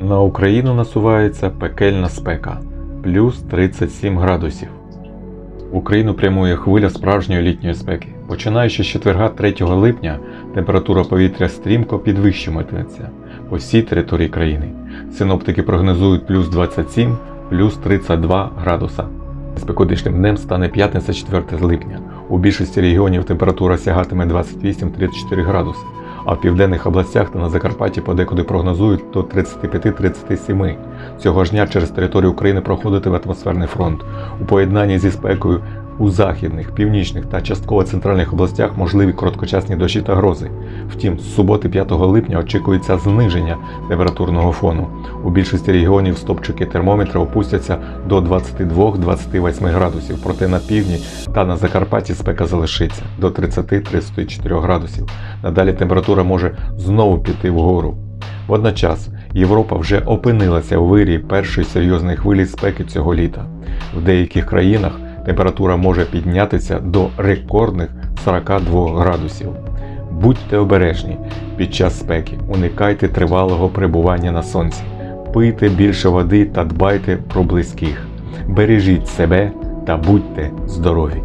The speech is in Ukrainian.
На Україну насувається пекельна спека плюс 37 градусів. Україну прямує хвиля справжньої літньої спеки. Починаючи з четверга 3 липня, температура повітря стрімко підвищуватиметься по всій території країни. Синоптики прогнозують плюс 27, плюс 32 градуса. Спекотнішим днем стане п'ятниця 4 липня. У більшості регіонів температура сягатиме 28-34 градуси, а в південних областях та на Закарпатті подекуди прогнозують до 35-37. Цього ж дня через територію України проходитиме атмосферний фронт. У поєднанні зі спекою у західних, північних та частково центральних областях можливі короткочасні дощі та грози. Втім, з суботи 5 липня очікується зниження температурного фону. У більшості регіонів стопчики термометра опустяться до 22-28 градусів, проте на півдні та на Закарпатті спека залишиться до 30-34 градусів. Надалі температура може знову піти вгору. Водночас Європа вже опинилася у вирі першої серйозної хвилі спеки цього літа. В деяких країнах температура може піднятися до рекордних 42 градусів. Будьте обережні під час спеки, уникайте тривалого перебування на сонці, пийте більше води та дбайте про близьких. Бережіть себе та будьте здорові!